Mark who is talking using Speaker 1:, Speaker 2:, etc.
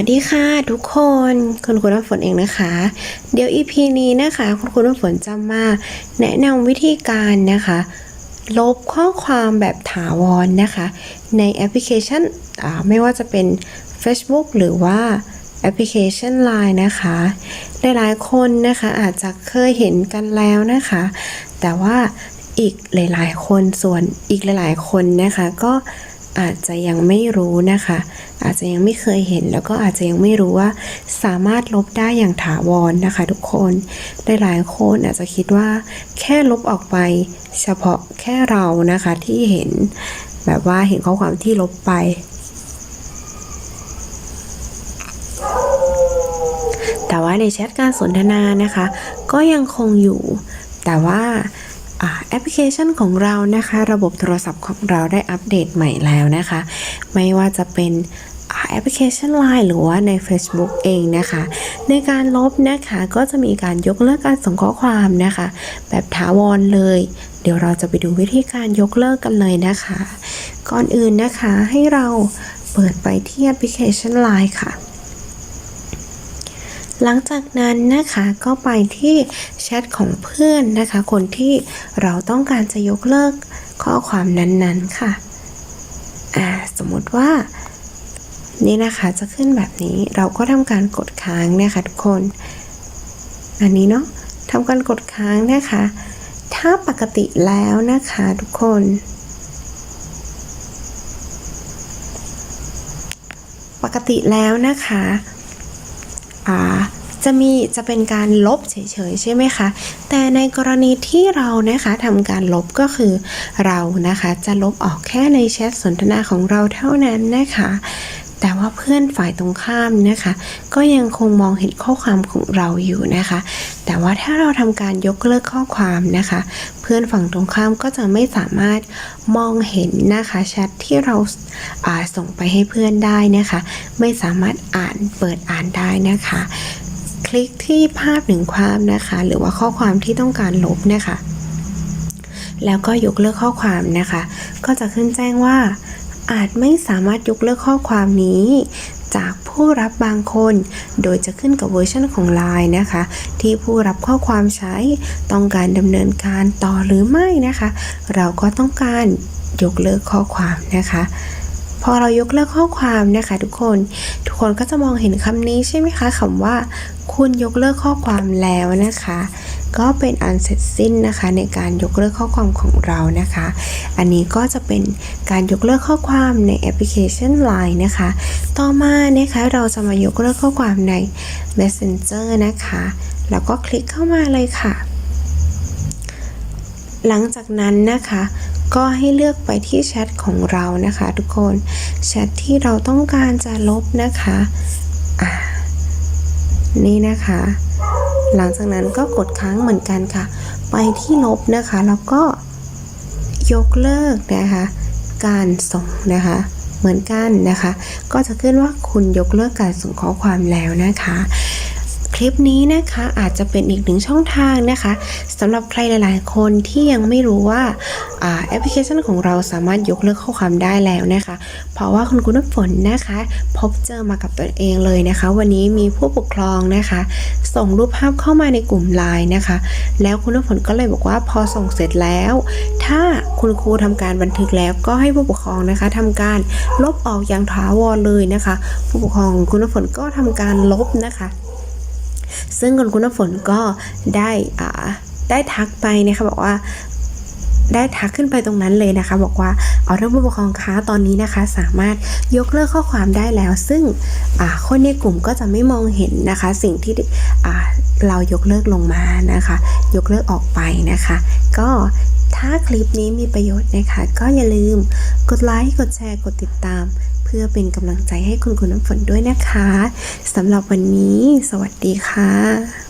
Speaker 1: วัสดีค่ะทุกคนคุณคุณน้ำฝนเองนะคะ เดี๋ยว EP นี้นะคะ คุณคุณน้ำฝนจะมาแนะนำวิธีการนะคะ ลบข้อความแบบถาวรนะคะ ในแอปพลิเคชันอ่าไม่ว่าจะเป็น Facebook หรือว่าแอปพลิเคชัน Line นะคะหลายๆคนนะคะอาจจะเคยเห็นกันแล้วนะคะ แต่ว่าอีกหลาย ๆ คนส่วนอีกหลาย ๆ คนนะคะก็ อาจจะยังไม่รู้นะคะ อาจจะยังไม่เคยเห็น แล้วก็อาจจะยังไม่รู้ว่าสามารถลบได้อย่างถาวรนะคะ ทุกคนหลายๆคนอาจจะคิดว่าแค่ลบออกไปเฉพาะแค่เรานะคะที่เห็นแบบว่าเห็นข้อความที่ลบไปแต่ว่าในแชทการสนทนานะคะ ก็ยังคงอยู่ แต่ว่า แอปพลิเคชันของเรานะคะ ระบบโทรศัพท์ของเราได้อัปเดตใหม่แล้วนะคะ ไม่ว่าจะเป็นแอปพลิเคชัน Line หรือว่าใน Facebook เองนะคะ ในการลบนะคะก็จะมีการยกเลิกการส่งข้อความนะคะ แบบถาวรเลย เดี๋ยวเราจะไปดูวิธีการยกเลิกกันเลยนะคะ ก่อนอื่นนะคะให้เราเปิดไปที่แอปพลิเคชัน Line ค่ะ หลังจากนั้นนะคะก็ไปที่แชทของเพื่อนนะคะ คนที่เราต้องการจะยกเลิกข้อความนั้นๆค่ะอ่าสมมติว่า นี่นะคะจะขึ้นแบบนี้เราก็ทำการกดค้างนะคะทุกคน อันนี้เนาะทำการกดค้างนะคะ ถ้าปกติแล้วนะคะทุกคนปกติแล้วนะคะ จะมีจะเป็นการลบเฉยๆใช่ไหมคะ แต่ในกรณีที่เรานะคะทำการลบก็คือเรานะคะ จะลบออกแค่ในแชทสนทนาของเราเท่านั้นนะคะ แต่ว่าเพื่อนฝ่ายตรงข้ามนะคะ ก็ยังคงมองเห็นข้อความของเราอยู่นะคะ แต่ว่าถ้าเราทำการยกเลิกข้อความนะคะ เพื่อนฝั่งตรงข้ามก็จะไม่สามารถมองเห็นนะคะแชทที่เราอาส่งไปให้เพื่อนได้นะคะ ไม่สามารถอ่านเปิดอ่านได้นะคะ คลิกที่ภาพหนึ่งความนะคะ หรือว่าข้อความที่ต้องการลบนะคะ แล้วก็ยกเลิกข้อความนะคะ ก็จะขึ้นแจ้งว่า อาจไม่สามารถยกเลิกข้อความนี้ จากผู้รับบางคน โดยจะขึ้นกับเวอร์ชันของ Line นะคะ ที่ผู้รับข้อความใช้ต้องการดำเนินการต่อหรือไม่นะคะ เราก็ต้องการยกเลิกข้อความนะคะพอเรายกเลิกข้อความนะคะ ทุกคน ทุกคนก็จะมองเห็นคำนี้ใช่ไหมคะคำว่า คุณยกเลิกข้อความแล้วนะคะ ก็เป็นอันเสร็จสิ้นนะคะ ในการยกเลิกข้อความของเรานะคะ อันนี้ก็จะเป็นการยกเลิกข้อความในแอปพลิเคชัน Line นะคะ ต่อมานะคะเราจะมายกเลิกข้อความใน Messenger นะคะแล้วก็คลิกเข้ามาเลยค่ะ หลังจากนั้นนะคะก็ให้เลือกไปที่แชทของเรานะคะ ทุกคนแชทที่เราต้องการจะลบนะคะ อ่า นี่นะคะ หลังจากนั้นก็กดค้างเหมือนกันค่ะ ไปที่ลบนะคะ แล้วก็ยกเลิกนะคะ การส่งนะคะเหมือนกันนะคะ ก็จะขึ้นว่าคุณยกเลิกการส่งข้อความแล้วนะคะ คลิปนี้นะคะอาจจะเป็นอีกหนึ่งช่องทางนะคะสำหรับใครหลาย ๆ คนที่ยังไม่รู้ว่าอแอปพลิเคชันของเราสามารถยกเลิกข้อความได้แล้วนะคะ เพราะว่าคุณคุณน้ำฝนนะคะ พบเจอมากับตัวเองเลยนะคะ วันนี้มีผู้ปกครองนะคะ ส่งรูปภาพเข้ามาในกลุ่มไลน์นะคะ แล้วคุณน้ำฝนก็เลยบอกว่าพอส่งเสร็จแล้ว ถ้าคุณครูทำการบันทึกแล้วก็ให้ผู้ปกครองนะคะทำการลบออกอย่างถาวรเลยนะคะ ผู้ปกครองคุณน้ำฝนก็ทำการลบนะคะ ซึ่งคุณคุณน้ำฝนก็ได้ได้ทักไปนะคะบอกว่าได้ทักขึ้นไปตรงนั้นเลยนะคะ บอกว่าเอาท่านผู้ปกครองคะตอนนี้นะคะ สามารถยกเลิกข้อความได้แล้ว ซึ่งคนในกลุ่มก็จะไม่มองเห็นนะคะ สิ่งที่เรายกเลิกลงมานะคะ ยกเลิกออกไปนะคะ ก็ถ้าคลิปนี้มีประโยชน์นะคะ ก็อย่าลืมกดไลค์กดแชร์กดติดตาม พื่อเป็นกำลังใจให้คุณคุณน้ำฝนด้วยนะคะสำหรับวันนี้ สวัสดีค่ะ